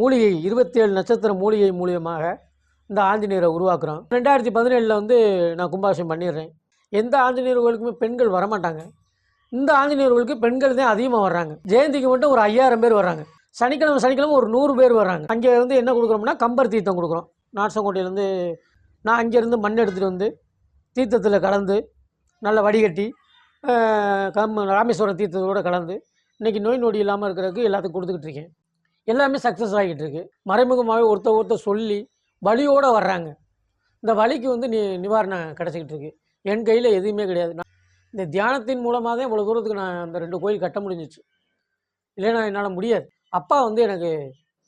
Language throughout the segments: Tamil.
மூலிகை இருபத்தி ஏழு நட்சத்திர மூலிகை மூலியமாக இந்த ஆஞ்சநேயரை உருவாக்குறோம். ரெண்டாயிரத்தி பதினேழில் வந்து நான் கும்பாபிஷேகம் பண்ணிடுறேன். எந்த ஆஞ்சநேயர் கோயிலுக்குமே பெண்கள் வரமாட்டாங்க. இந்த ஆஞ்சநேயர் கோயிலுக்கு பெண்கள் தான் அதிகமாக வர்றாங்க. ஜெயந்திக்கு மட்டும் ஒரு ஐயாயிரம் பேர் வர்றாங்க. சனிக்கிழமை சனிக்கிழமை ஒரு நூறு பேர் வர்றாங்க. அங்கே வந்து என்ன கொடுக்குறோம்னா கம்பர் தீர்த்தம் கொடுக்குறோம். நாட்சங்கோட்டையிலேருந்து நான் அங்கேருந்து மண் எடுத்துகிட்டு வந்து தீர்த்தத்தில் கலந்து நல்லா வடிகட்டி கம் ராமேஸ்வரம் தீர்த்தத்தோடு கலந்து இன்றைக்கி நோய் நொடி இல்லாமல் இருக்கிறதுக்கு எல்லாத்துக்கும் கொடுத்துக்கிட்டு இருக்கேன். எல்லாமே சக்ஸஸ் ஆகிட்டு இருக்கு. மறைமுகமாகவே ஒருத்தர் ஒருத்தர் சொல்லி வழியோடு வர்றாங்க. இந்த வலிக்கு வந்து நி நிவாரணம் கிடச்சிக்கிட்டு இருக்கு. என் கையில் எதுவுமே கிடையாது. நான் இந்த தியானத்தின் மூலமாக தான் இவ்வளோ தூரத்துக்கு நான் அந்த ரெண்டு கோயில் கட்ட முடிஞ்சிச்சு. இல்லைன்னா என்னால் முடியாது. அப்பா வந்து எனக்கு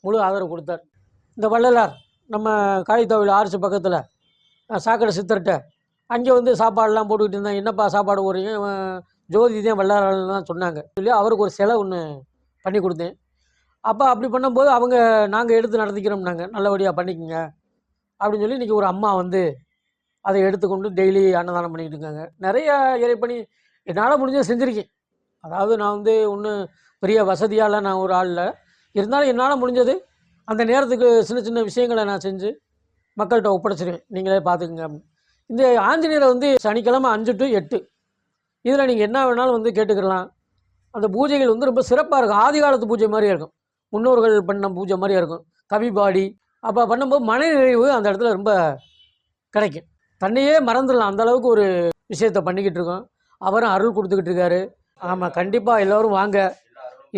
முழு ஆதரவு கொடுத்தார். இந்த வள்ளலார் நம்ம காளித்தோவில் ஆர்ச்சி பக்கத்தில் சாக்கடை சித்தர்கிட்ட அங்கே வந்து சாப்பாடெல்லாம் போட்டுக்கிட்டு இருந்தேன் என்னப்பா சாப்பாடு போடுறீங்க? ஜோதி தான் வள்ளலார் தான் சொன்னாங்க. சொல்லி அவருக்கு ஒரு சிலை ஒன்று பண்ணி கொடுத்தேன். அப்போ அப்படி பண்ணும்போது அவங்க நாங்கள் எடுத்து நடத்திக்கிறோம்னாங்க. நல்லபடியாக பண்ணிக்கோங்க. அப்படின்னு சொல்லி இன்றைக்கி ஒரு அம்மா வந்து அதை எடுத்துக்கொண்டு டெய்லி அன்னதானம் பண்ணிக்கிட்டு இருக்காங்க. நிறைய இறைப்பணி என்னால் முடிஞ்சதை செஞ்சுருக்கேன். அதாவது நான் வந்து ஒன்றும் பெரிய வசதியால் நான் ஒரு ஆள் இல்லை. இருந்தாலும் என்னால் முடிஞ்சது அந்த நேரத்துக்கு சின்ன சின்ன விஷயங்களை நான் செஞ்சு மக்கள்கிட்ட ஒப்படைச்சிருவேன். நீங்களே பார்த்துக்குங்க அப்படின்னு. இந்த ஆஞ்சநேயரை வந்து சனிக்கிழமை அஞ்சு டு எட்டு. இதில் நீங்கள் என்ன வேணாலும் வந்து கேட்டுக்கலாம். அந்த பூஜைகள் வந்து ரொம்ப சிறப்பாக இருக்கும். ஆதி காலத்து பூஜை மாதிரியே இருக்கும். முன்னோர்கள் பண்ண பூஜை மாதிரியே இருக்கும். கவி பாடி அப்போ பண்ணும்போது மனநிறைவு அந்த இடத்துல ரொம்ப கிடைக்கும். தன்னையே மறந்துடலாம். அந்த அளவுக்கு ஒரு விஷயத்தை பண்ணிக்கிட்டு இருக்கோம். அவரும் அருள் கொடுத்துக்கிட்டு இருக்காரு. ஆமாம் கண்டிப்பாக எல்லோரும் வாங்க.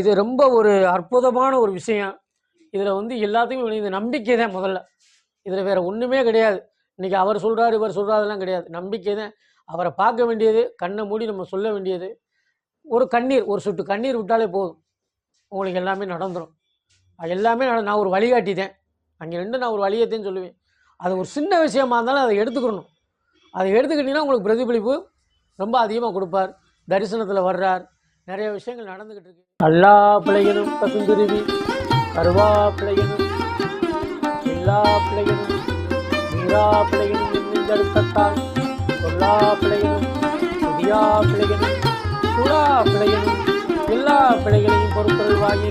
இது ரொம்ப ஒரு அற்புதமான ஒரு விஷயம். இதில் வந்து எல்லாத்துக்கும் இந்த நம்பிக்கை தான் முதல்ல. இதில் வேறு ஒன்றுமே கிடையாது. இன்றைக்கி அவர் சொல்கிறார் இவர் சொல்கிறாருலாம் கிடையாது. நம்பிக்கை தான். அவரை பார்க்க வேண்டியது கண்ணை மூடி நம்ம சொல்ல வேண்டியது. ஒரு கண்ணீர் ஒரு சொட்டு கண்ணீர் விட்டாலே போதும். உங்களுக்கு எல்லாமே நடந்துடும் அது எல்லாமே நான் நான் ஒரு வழிகாட்டி தான் அங்கே ரெண்டு நான் ஒரு வழியத்தையும் சொல்லுவேன். அது ஒரு சின்ன விஷயமா இருந்தாலும் அதை எடுத்துக்கணும். அதை எடுத்துக்கிட்டிங்கன்னா உங்களுக்கு பிரதிபலிப்பு ரொம்ப அதிகமாக கொடுப்பார். தரிசனத்தில் வர்றார். நிறைய விஷயங்கள் நடந்துக்கிட்டு இருக்கு. எல்லா பிள்ளைகளும் பசுந்துருவி கருவா பிள்ளைகளும் எல்லா பிள்ளைகளும் எல்லா பிள்ளைகளும் எல்லா சொல்லா பிள்ளைகளும் புதியா பிள்ளைகளும் பிள்ளைகளும் எல்லா பிள்ளைகளையும் பொருட்கள் வாங்கி